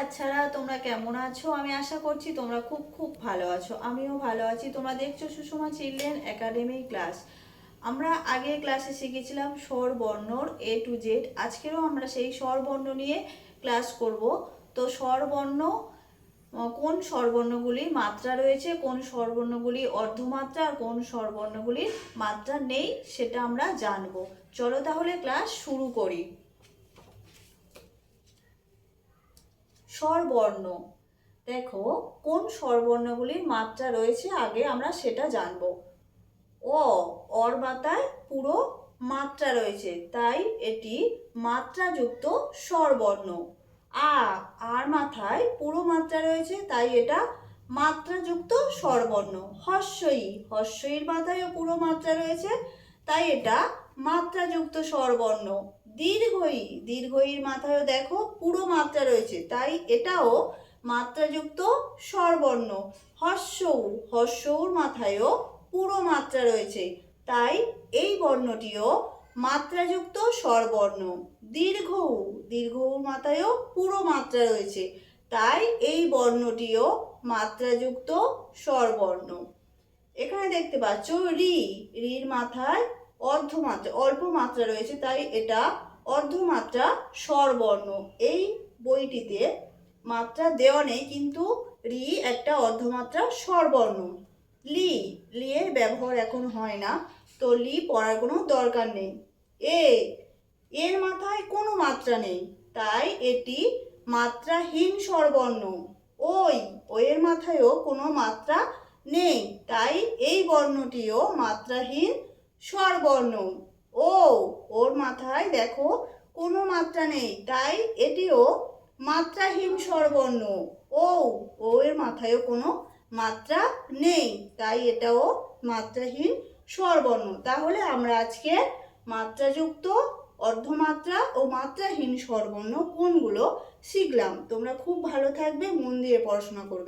বাচ্চারা, তোমরা কেমন আছো? আমি আশা করছি তোমরা খুব খুব ভালো আছো। আমিও ভালো আছি। তোমরা দেখছ সুষমা চিলড্রেন একাডেমি ক্লাস। আমরা আগে ক্লাসে শিখেছিলাম স্বর বর্ণর এ টু জেড আজকেরও আমরা সেই স্বর বর্ণ নিয়ে ক্লাস করব। তো স্বর বর্ণ কোন স্বরবর্ণগুলির মাত্রা রয়েছে? কোন স্বরবর্ণগুলি অর্ধমাত্রা আর কোন স্বরবর্ণগুলির মাত্রা নেই? সেটা আমরা জানব। চলো তাহলে ক্লাস শুরু করি। স্বরবর্ণ। দেখো, কোন স্বরবর্ণগুলির মাত্রা রয়েছে আগে আমরা সেটা জানব। অ অর মাথায় পুরো মাত্রা রয়েছে, তাই এটি মাত্রাযুক্ত স্বরবর্ণ। আ, আর মাথায় পুরো মাত্রা রয়েছে, তাই এটা মাত্রাযুক্ত স্বরবর্ণ। হস্যই হস্যইর মাথায়ও পুরো মাত্রা রয়েছে তাই এটা মাত্রাযুক্ত স্বরবর্ণ। দীর্ঘই, দীর্ঘইর মাথায়ও দেখো পুরো মাত্রা রয়েছে, তাই এটাও মাত্রাযুক্ত স্বরবর্ণ। হস্যৌ হস্যৌর মাথায়ও পুরো মাত্রা রয়েছে, তাই এই বর্ণটিও মাত্রাযুক্ত স্বরবর্ণ। দীর্ঘ দীর্ঘ মাথায়ও পুরো মাত্রা রয়েছে, তাই এই বর্ণটিও মাত্রাযুক্ত স্বরবর্ণ। এখানে দেখতে পাচ্ছ রি, রির মাথায় অর্ধমাত্রা, অল্প মাত্রা রয়েছে, তাই এটা অর্ধমাত্রা স্বরবর্ণ। এই বইটিতে মাত্রা দেওয়া নেই, কিন্তু রি একটা অর্ধমাত্রা স্বরবর্ণ। লি লি এর ব্যবহার এখন হয় না, তো লি পড়ার কোনো দরকার নেই। এ, এর মাথায় কোনো মাত্রা নেই, তাই এটি মাত্রাহীন স্বরবর্ণ। ওই, ওয়ের মাথায়ও কোনো মাত্রা নেই। তাই এই বর্ণটিও মাত্রাহীন স্বরবর্ণ। ও, ওর মাথায় দেখো, কোনো মাত্রা নেই। তাই এটিও মাত্রাহীন স্বরবর্ণ। ও ও এর মাথায়ও কোনো মাত্রা নেই। তাই এটাও মাত্রাহীন স্বরবর্ণ। তাহলে আমরা আজকে মাত্রাযুক্ত অর্ধমাত্রা ও মাত্রাহীন স্বরবর্ণ কোনগুলো শিখলাম? তোমরা খুব ভালো থাকবে, মন দিয়ে পড়াশোনা করবে।